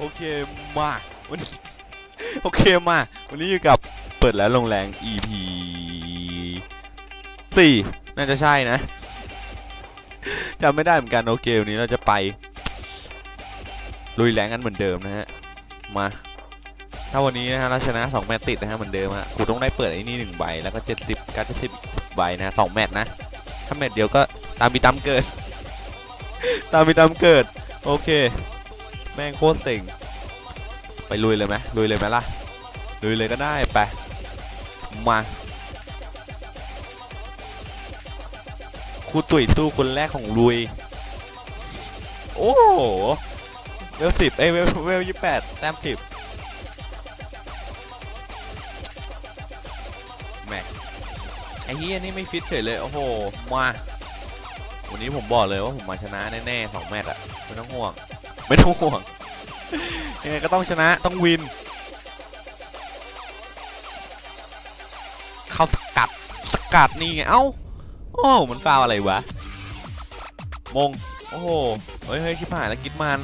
โอเคมาวันนี้โอเคมา วันนี้อยู่กับเปิดแล้วลงแรง EP สี่น่าจะใช่นะจำไม่ได้เหมือนกันโอเควันนี้เราจะไป ลุยแรงกันเหมือนเดิมนะฮะ มา ถ้าวันนี้นะฮะเราชนะ2แมตติดนะฮะเหมือนเดิมฮะกูต้องได้เปิดไอ้นี่หนึ่งใบแล้วก็70การ70ใบนะสองแมตนะ ถ้าแมตช์เดียวก็ตามมีตามเกิด ตามมีตามเกิด โอเค ม่งโคตรเซ็งไปลุยเลยไหมลุยเลยไหมล่ะลุยเลยก็ได้ไปมาครูตุ๋ยสู้คนแรกของลุย โอ้โหเวลสิบเอ้ยเวลเวลยี่แปดแต้มสิบแม็กไอ้เฮียนี่ไม่ฟิตเฉยเลย โอ้โห มา วันนี้ผมบอกเลยว่าผมมาชนะแน่ๆสองแมตช์อะไม่ต้องห่วง ไม่ต้องห่วงยังไงก็ต้องชนะต้องวิน เข้าสกัดสกัดนี่ไงเอ้าโอ้มันฟาวอะไรวะ มง โอ้โหเฮ้ยเฮ้ยชิบหายแล้วกิดมาน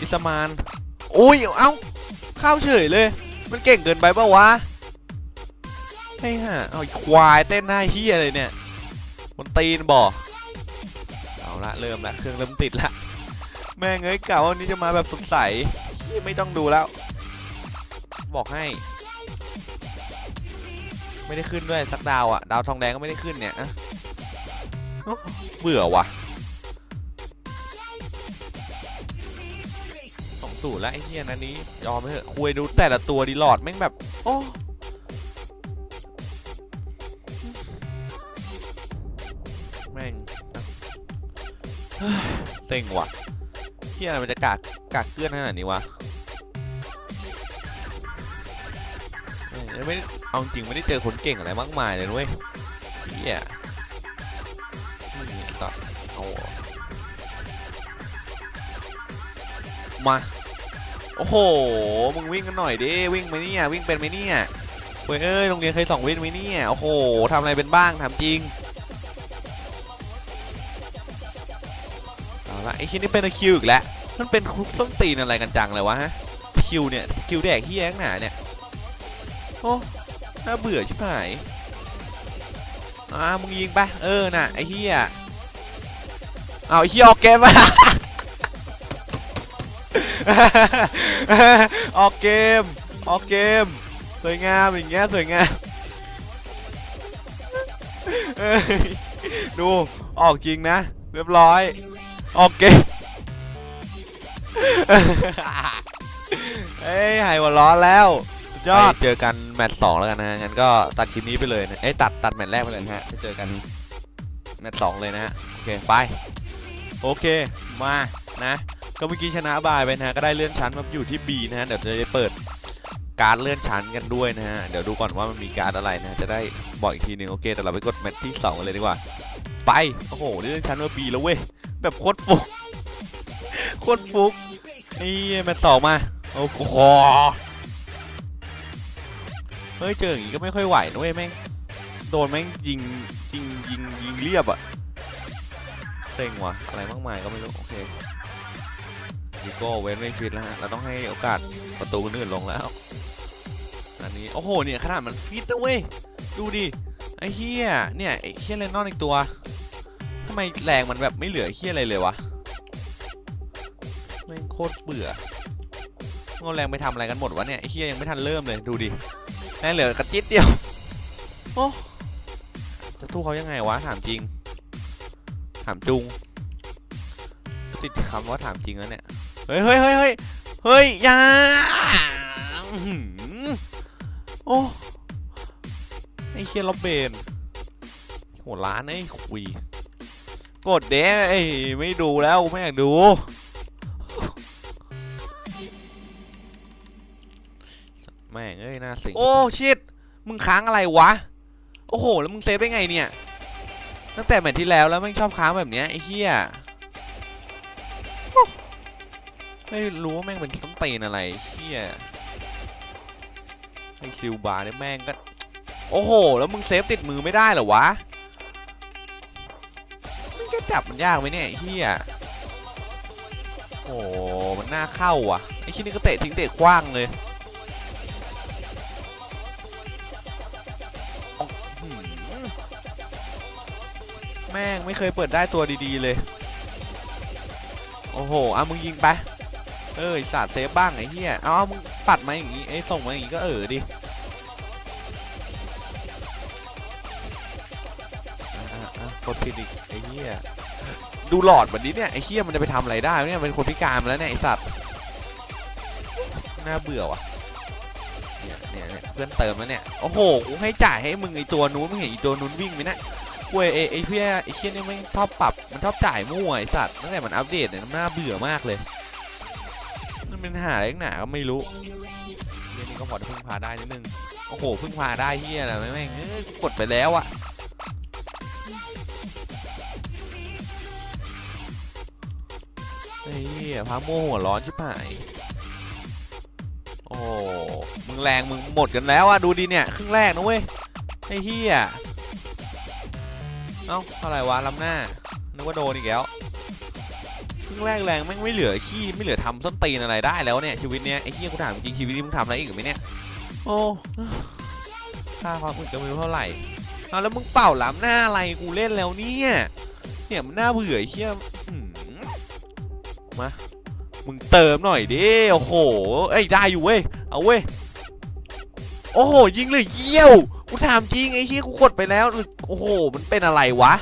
อิสมานโอ้ยเอ้าเข้าเฉยเลย มันเก่งเกินไปปะวะไอ้ห่าเอาไอ้ควายเต้นหน้าเฮียเลยเนี่ย มันตีนบ่เอาละเริ่มละเครื่องเริ่มติดละ แม่งเอ้ยกะว่าวันนี้จะมาแบบสดใสไม่ต้องดูแล้ว บอกให้ ไม่ได้ขึ้นด้วย สักดาวอะดาวทองแดงก็ไม่ได้ขึ้นเนี่ยอะเบื่อว่ะสองสูตรแล้วไอ้เหี้ยนันนี้ ยอมไปเถอะคุยดูแต่ละตัวดีหลอดแม่งแบบ โอ้แม่งเต็งว่ะ เหี้ยอะไรมันจะกากกากเกลื่อนขนาดนี้วะแม่งไม่เอาจริงไม่ได้เจอคนเก่งอะไรมากมายเลยนะเว้ยเหี้ยนี่ตัดเอามา โอ้โห มึงวิ่งกันหน่อยดิ วิ่งไหมเนี่ย วิ่งเป็นไหมเนี่ยเว้ยเอ้ย โรงเรียนเคยสองวิ่งไหมเนี่ย โอ้โหทำอะไรเป็นบ้างถามจริง เอาละไอ้ชิ้นนี้เป็นคิวอีกแล้วมันเป็นคุกส้นตีนอะไรกันจังเลยวะฮะคิวเนี่ยคิวแดกเฮี้ยงหนาเนี่ยโอ้น่าเบื่อชิบหายอ่ามึงยิงไปเออน่ะไอ้เฮียเอาไอ้เฮียออกเกมอะออกเกมออกเกมสวยงามอย่างเงี้ยสวยงามดูออกจริงนะ เรียบร้อย ออเกมเอ้ยหายหัวร้อแล้วสุดยอดเจอกันแมตช์สองแล้วกันนะฮะงั้นก็ตัดคลิปนี้ไปเลยนะเอ้ยตัดตัดแมตช์แรกไปเลยนะฮะจะเจอกันแมตช์สองเลยนะฮะโอเคไปโอเคมานะก็เมื่อกี้ชนะบายไปนะฮะก็ได้เลื่อนชั้นมาอยู่ที่ B นะฮะเดี๋ยวจะได้เปิดการ์ดเลื่อนชั้นกันด้วยนะฮะเดี๋ยวดูก่อนว่ามันมีการ์ดอะไรนะจะได้บอกอีกทีหนึ่งโอเคแต่เราไปกดแมตช์ที่สองกันเลยดีกว่าไปโอ้โหเลื่อนชั้นมา B แล้วเว้ย แบบโคตรฟุกโคตรฟุกนี่แมตช์สองมาโอ้โหเฮ้ยเจออย่างงี้ก็ไม่ค่อยไหวนะเว้ยแม่งโดนแม่งยิงยิงยิงยิงเรียบอะเซ็งว่ะอะไรมากมายก็ไม่รู้โอเคดิโก้เว้นไม่ฟิตแล้วฮะเราต้องให้โอกาสประตูคนอื่นลงแล้วอันนี้โอ้โหเนี่ยขนาดมันฟิตนะเว้ยดูดิไอ้เฮียเนี่ยไอ้เฮียเลนนอนอีกตัว ทำไมแรงมันแบบไม่เหลือเฮี้ยอะไรเลยวะแม่งโคตรเบื่อเอาแรงไปทำอะไรกันหมดวะเนี่ยไอ้เฮี้ยยังไม่ทันเริ่มเลยดูดิแรงเหลือกระจิตเดียวโอ้จะสู้เขายังไงวะถามจริง ถามจุง ติดคำว่าถามจริงแล้วเนี่ยเฮ้ยเฮ้ยเฮ้ยเฮ้ยเฮ้ยอยาอ๋อหือโอ้ไอ้เคียร์ล็อบเบนโหร้านไอ้คุย กดเด้ไม่ดูแล้วไม่อยากดูแม่งเอ้ยน่าสิงโอ้ชิตมึงค้างอะไรวะ โอ้โห แล้วมึงเซฟได้ไงเนี่ย ตั้งแต่แมตช์ที่แล้วแล้วม่งชอบค้างแบบเนี้ยไอ้เหี้ยไม่รู้ว่าแม่งเป็นต้นตีนอะไรเหี้ยไอ้ซิลบาร์เนี่ยแม่งก็ โอ้โห แล้วมึงเซฟติดมือไม่ได้เหรอวะ จับมันยากไหมเนี่ยเหี้ยโอ้มันน่าเข้าอะไอ้ชิ้นนี้ก็เตะทิ้งเตะกว้างเลยแม่งไม่เคยเปิดได้ตัวดีๆเลย โอ้โหอะมึงยิงไป เออไอ้สัตว์เซฟบ้างไอ้เหี้ยเอาเอามึงปัดมาอย่างงี้เอ้ยส่งมาอย่างงี้ก็เออดิอะอะอะกดผิดอีกไอ้เหี้ย ดูหลอดแบบนี้เนี่ยไอ้เหี้ยมันจะไปทำอะไรได้เนี่ยเป็นคนพิการมาแล้วเนี่ยไอ้สัตว์น่าเบื่อว่ะเนี่ยเนี่ยเนี่ยเพื่อนเติมแล้วเนี่ยโอ้โหกูให้จ่ายให้มึงไอ้ตัวนู้นมึงเห็นไอ้ตัวนู้นวิ่งไหมนะเว้ยไอ้ไอ้เพี่ยไอ้เชี่ยนี่ไม่ชอบปรับมันชอบจ่ายมั่วไอ้สัตว์ตั้งแต่มันอัปเดตเนี่ยน่าเบื่อมากเลยมันเป็นหาอะไรนักหนาก็ไม่รู้เรื่องนี้ก็พอจะพึ่งพาได้นิดนึงโอ้โหพึ่งพาได้เฮียนะแม่งกดไปแล้วอะ เฮียพาโมหัวร้อนชิบหายโอ้มึงแรงมึงหมดกันแล้วอะดูดิเนี่ยครึ่งแรกนะเว้ยไอ้เฮียเอ้าอะไรวะลำหน้านึกว่าโดนอีกแล้วครึ่งแรกแรงแม่งไม่เหลือขี้ไม่เหลือทำส้นตีนอะไรได้แล้วเนี่ยชีวิตเนี้ยไอ้เหี้ยกูถามจริงชีวิตนี้มึงทำอะไรอีกหรือไหมเนี่ยโอ้ค่าความอึดก็ไม่รู้เท่าไหร่เอาแล้วมึงเป่าล้ำหน้าอะไรกูเล่นแล้วเนี่ยเนี่ยมันน่าเบื่อเหี้ย มามึงเติมหน่อยดิโอ้โหเอ้ยได้อยู่เว้ยเอาเว้ยโอ้โหยิงเลยเยี่ยวกูถามจริงไอ้เหี้ยกูกดไปแล้วโอ้โหมันเป็นอะไรวะ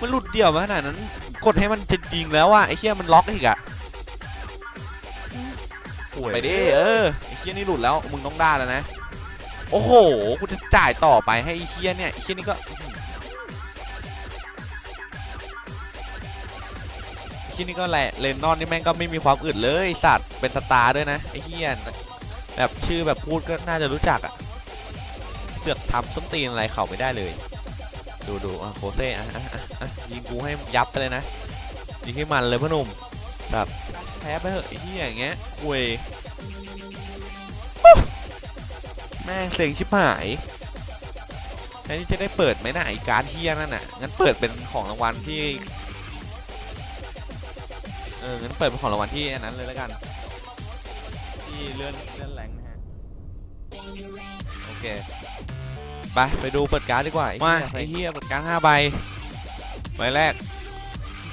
มันหลุดเดี่ยวมาขนาดนั้นกดให้มันจะยิงแล้วอะไอ้เชี่ยมันล็อกอีกอะไปดิเออไอ้เชี่ยนี่หลุดแล้วมึงต้องได้แล้วนะโอ้โหกูจะจ่ายต่อไปให้ไอ้เชี่ยเนี่ยไอ้เชี่ยนี่ก็ ไอ้เชี่นี่ก็แหละเลนนอนนี่แม่งก็ไม่มีความอึดเลยสัตว์เป็นสตาร์ด้วยนะไอ้เชี่ยแบบชื่อแบบพูดก็น่าจะรู้จักอะเสือกทำส้นตีนอะไรเข่าไม่ได้เลย ดูดูโคเซ่ยิงกูให้ยับไปเลยนะยิงให้มันเลยพ่อหนุ่มแบบแพ้ไปเถอะไอ้ที่อย่างเงี้ยคุยแม่งเซ็งชิบหายแทนที่จะได้เปิดไหมนะไอ้การ์ดเฮียนั่นน่ะงั้นเปิดเป็นของรางวัลที่ อองั้นเปิดเป็นของรางวัลที่อันนั้นเลยแล้วกัน ที่เลื่อนเลื่อนแรงนะฮะ โอเค ไป ไปดูเปิดการ์ดดีกว่า มาไอ้เหี้ยเปิดการ์ดห้าใบ ใบแรก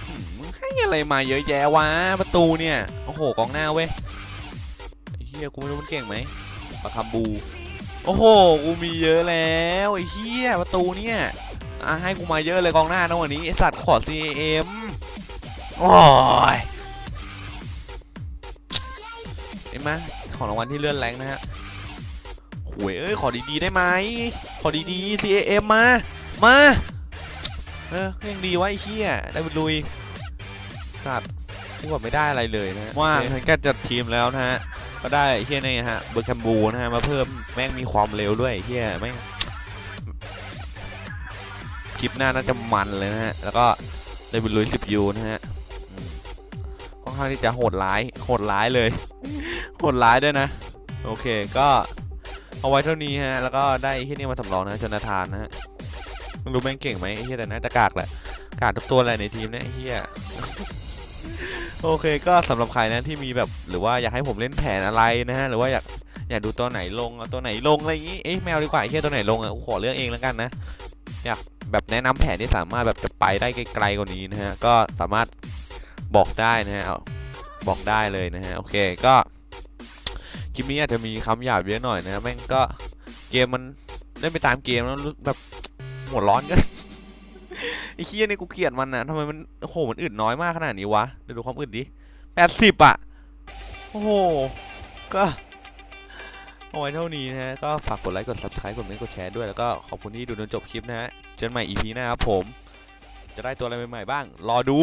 อื้อหือมึงให้อะไรมาเยอะแยะวะ ประตูเนี่ย โอ้โห กองหน้าเว้ยไอ้เหี้ยกูไม่รู้มันเก่งไหมปะคำบู โอ้โห กูมีเยอะแล้วไอ้เหี้ยประตูเนี่ยอะให้กูมาเยอะเลยกองหน้านะวันนี้ไอ้สัตว์ขอ CAM โอ้ย เห็นไหมของรางวัลที่เลื่อนแรงนะฮะหวยเอ้ยขอดีๆได้ไหมขอดีๆ CAM มา มา เออก็ยังดีวะไอ้เชี่ยได้บุญลุยสัตว์กูแบบไม่ได้อะไรเลยนะฮะว่าฉันก็จัดทีมแล้วนะฮะ ก็ได้ไอ้เชี่ยนี่ฮะเบอร์คัมบูนะฮะมาเพิ่มแม่งมีความเร็วด้วยไอ้เชี่ยแม่งคลิปหน้าน่าจะมันเลยนะฮะ แล้วก็ได้บุญลุย10ยูนะฮะอืมค่อนข้างที่จะโหดร้ายโหดร้ายเลย โหดร้ายด้วยนะ โอเคก็เอาไว้เท่านี้ฮะ แล้วก็ได้ไอ้ที่นี่มาสำรองนะชนทานนะฮะรู้แม่งเก่งไหมไอ้เหี้ยแต่น่าจะกากแหละกากทุกตัวอะไรในทีมเนี่ยไอ้เหี้ยโอเคก็สำหรับใครนะที่มีแบบหรือว่าอยากให้ผมเล่นแผนอะไรนะฮะหรือว่าอยากอยากดูตัวไหนลงเอาตัวไหนลงอะไรอย่างงี้เอ๊ะแมวดีกว่าไอ้เหี้ยตัวไหนลงอะขอเลือกเองแล้วกันนะอยากแบบแนะนำแผนที่สามารถแบบจะไปได้ไกลๆกว่านี้นะฮะก็สามารถบอกได้นะฮะบอกได้เลยนะฮะโอเคก็ คลิปนี้อาจจะมีคำหยาบเยอะหน่อยนะแม่งก็เกมมันเล่นไปตามเกมแล้วแบบหัวร้อนก็ไอ้เคียนี่กูเกลียดมันนะทำไมมันโอ้โหมันอึดน้อยมากขนาดนี้วะเดี๋ยวดูความอึดดิแปดสิบอะโอ้โหก็เอาไว้เท่านี้นะฮะก็ฝากกดไลค์กด subscribe กดเมนต์กดแชร์ด้วยแล้วก็ขอบคุณที่ดูจนจบคลิปนะฮะเจอกันใหม่ EP หน้าครับผม จะได้ตัวอะไรใหม่ๆบ้าง รอดู